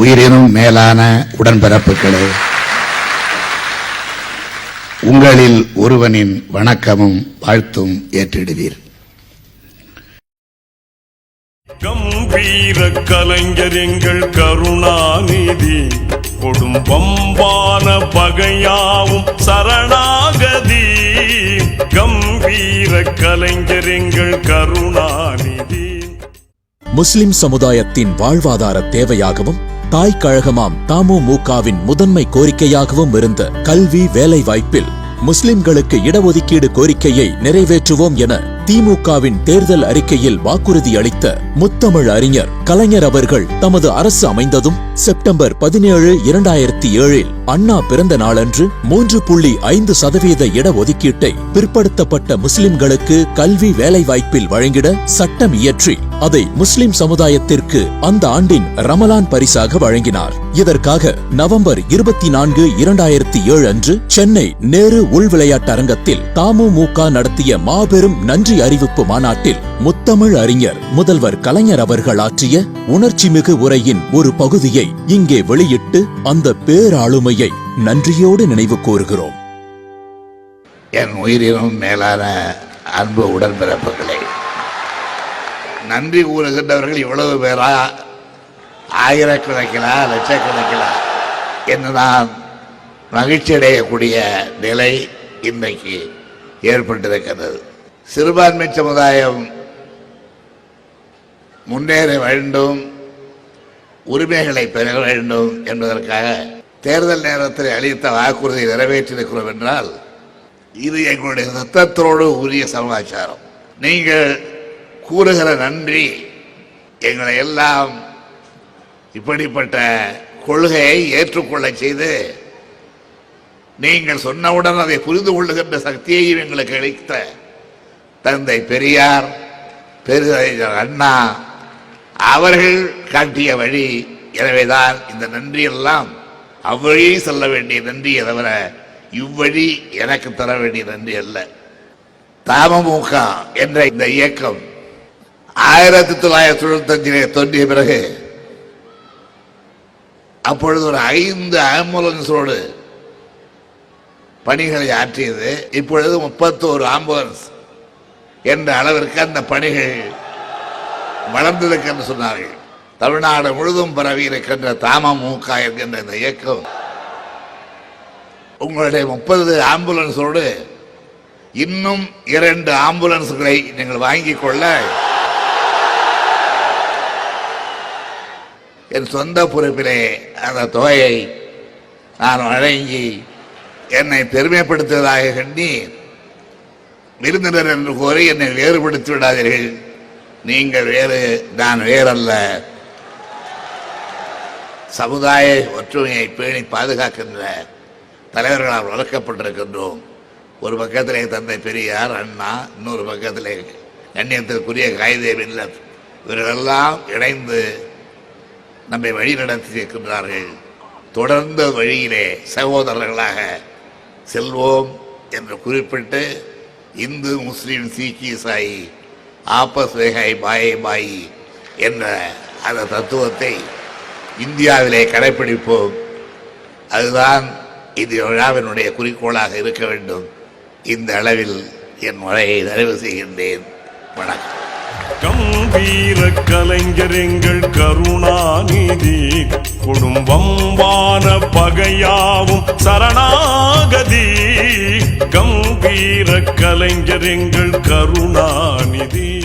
உயிரினும் மேலான உடன்பிறப்புகளே. உங்களில் ஒருவனின் வணக்கமும் வாழ்த்தும் ஏற்றிடுவீர். கம்பீர கலைஞர் எங்கள் கருணாநிதி கொடும் பம்பான பகையாவும் சரணாகதி. கம்பீர கலைஞர் எங்கள் கருணாநிதி. முஸ்லிம் சமுதாயத்தின் வாழ்வாதார தேவையாகவும் தாய் கழகமாம் தமுமுகவின் முதன்மை கோரிக்கையாகவும் இருந்த கல்வி வேலைவாய்ப்பில் முஸ்லிம்களுக்கு இடஒதுக்கீடு கோரிக்கையை நிறைவேற்றுவோம் என திமுகவின் தேர்தல் அறிக்கையில் வாக்குறுதி அளித்த முத்தமிழ் அறிஞர் கலைஞர் அவர்கள் தமது அரசு அமைந்ததும் செப்டம்பர் பதினேழு இரண்டாயிரத்தி ஏழில் அண்ணா பிறந்த நாளன்று மூன்று புள்ளி ஐந்து சதவீத இடஒதுக்கீட்டை பிற்படுத்தப்பட்ட முஸ்லிம்களுக்கு கல்வி வேலைவாய்ப்பில் வழங்கிட சட்டம் இயற்றி அதை முஸ்லிம் சமுதாயத்திற்கு அந்த ஆண்டின் ரமலான் பரிசாக வழங்கினார். இதற்காக நவம்பர் இருபத்தி நான்கு இரண்டாயிரத்தி ஏழு அன்று சென்னை நேரு உள் விளையாட்டு அரங்கத்தில் தமுமுக நடத்திய மாபெரும் நன்றி அறிவிப்பு மாநாட்டில் முத்தமிழ் அறிஞர் முதல்வர் கலைஞர் அவர்கள் ஆற்றிய உணர்ச்சிமிகு உரையின் ஒரு பகுதியை இங்கே வெளியிட்டு அந்த பேராளுமை பேராளுமையை நன்றியோடு நினைவு கூறுகிறோம். என் உயிரினும் மேலான அன்பு உடன்பிறப்புகளே நன்றி கூறுகின்றவர்கள் இவ்வளவு பேரா? ஆயிரக்கணக்கிலா லட்சக்கணக்கிலா? என்று நான் மகிழ்ச்சி அடையக்கூடிய நிலை இன்றைக்கு ஏற்பட்டிருக்கிறது. சிறுபான்மை சமுதாயம் முன்னேற வேண்டும் உரிமைகளை பெற வேண்டும் என்பதற்காக தேர்தல் நேரத்தில் அளித்த வாக்குறுதியை நிறைவேற்றியிருக்கிறோம் என்றால் இது எங்களுடைய சத்தத்தோடு உரிய சமாச்சாரம். நீங்கள் கூறுகிற நன்றி எங்களை எல்லாம் இப்படிப்பட்ட கொள்கையை ஏற்றுக்கொள்ள செய்து நீங்கள் சொன்னவுடன் அதை புரிந்து கொள்ளுகின்ற சக்தியையும் எங்களுக்கு அளித்த தந்தை பெரியார் பெருதறிஞர் அண்ணா அவர்கள் காட்டிய வழி. எனவேதான் இந்த நன்றியெல்லாம் அவ்வழியே செல்ல வேண்டிய நன்றியை தவிர இவ்வழி எனக்கு தர வேண்டிய நன்றி அல்ல. தாமமுக என்ற இந்த இயக்கம் ஆயிரத்தி தொள்ளாயிரத்தி தொண்ணூத்தஞ்சிலே தோன்றிய பிறகு அப்பொழுது ஒரு ஐந்து ஆம்புலன்ஸோடு பணிகளை ஆற்றியது. இப்பொழுது முப்பத்தோரு ஆம்புலன்ஸ் என்ற அளவிற்கு அந்த பணிகள் வளர்ந்திருக்குன்னு சொன்னார்கள். தமிழ்நாடு முழுதும் பரவி இருக்கின்ற தாமமுக என்கின்ற இந்த இயக்கம் உங்களுடைய முப்பது ஆம்புலன்ஸோடு இன்னும் இரண்டு ஆம்புலன்ஸ்களை நீங்கள் வாங்கிக் கொள்ள என் சொந்த பொறுப்பிலே அந்த தொகையை நான் வழங்கி என்னை பெருமைப்படுத்துவதாக கண்டி விருந்தினர் என்று கோரி என்னை வேறுபடுத்தி விடாதீர்கள். நீங்கள் வேறு நான் வேறல்ல. சமுதாய ஒற்றுமையை பேணி பாதுகாக்கின்ற தலைவர்களால் வளர்க்கப்பட்டிருக்கின்றோம். ஒரு பக்கத்திலே தந்தை பெரியார் அண்ணா இன்னொரு பக்கத்திலே கண்ணியத்திற்குரிய காய்தேவ் இல்லத் இவர்களெல்லாம் இணைந்து நம்மை வழி நடத்தி இருக்கின்றார்கள். தொடர்ந்த வழியிலே சகோதரர்களாக செல்வோம் என்று குறிப்பிட்டு இந்து முஸ்லீம் சீக்கிய சாயி ஆப்பஸ் வேகாய் பாயை பாயி என்ற அந்த தத்துவத்தை இந்தியாவிலே கடைப்பிடிப்போம். அதுதான் இந்த விழாவினுடைய குறிக்கோளாக இருக்க வேண்டும். இந்த அளவில் என் முறையை நிறைவு செய்கின்றேன். வணக்கம். கம்பீர கலைஞர் எங்கள் கருணாநிதி. குடும்பம்பான பகையாவும் சரணாகதி. கம்பீர கலைஞர் எங்கள் கருணாநிதி.